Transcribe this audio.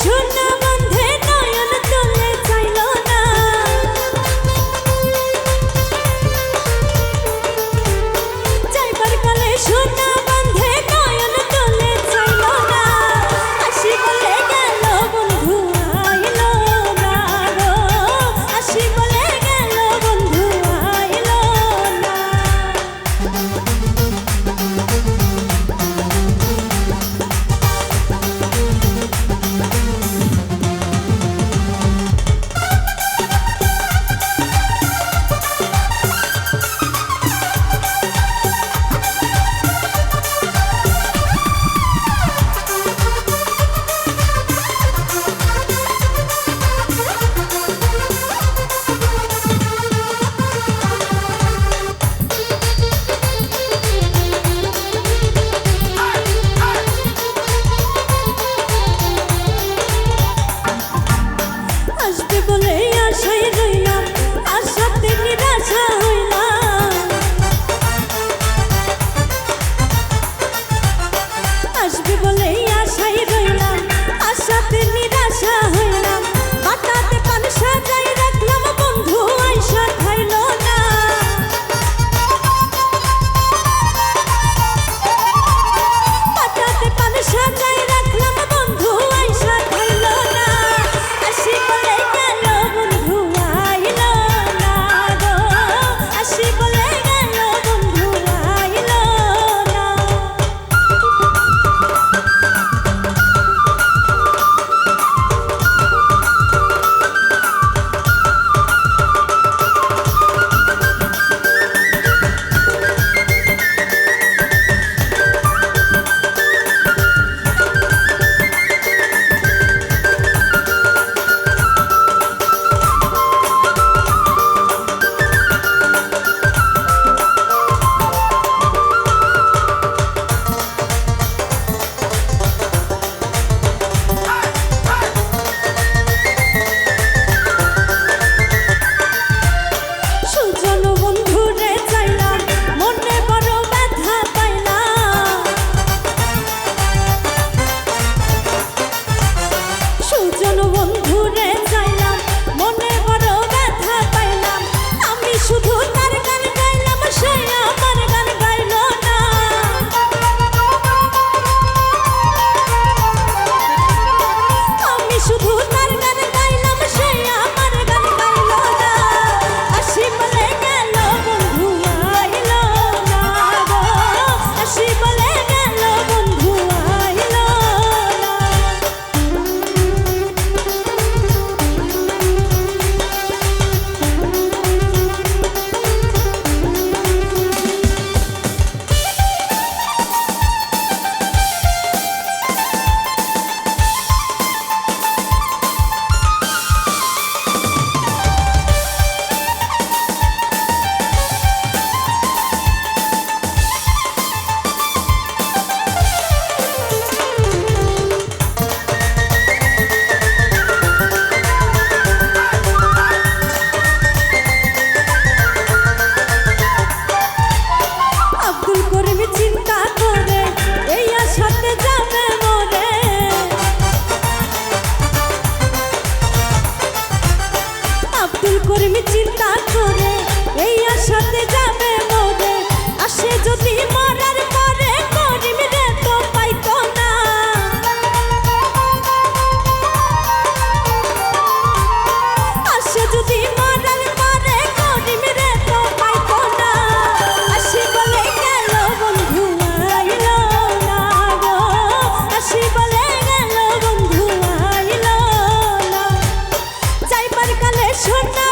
শুন কর্মী চিন্তা করে, এই আশাতে যাবে মরে। আসে যদি মরার পরে করিম রে তো পাইত না। আসে যদি মরার পরে করিম রে তো পাইত না। আসি বলে গেল বন্ধু, আইল না গো। আসি বলে গেল বন্ধু, আইল না। যাইবার কালে শোনা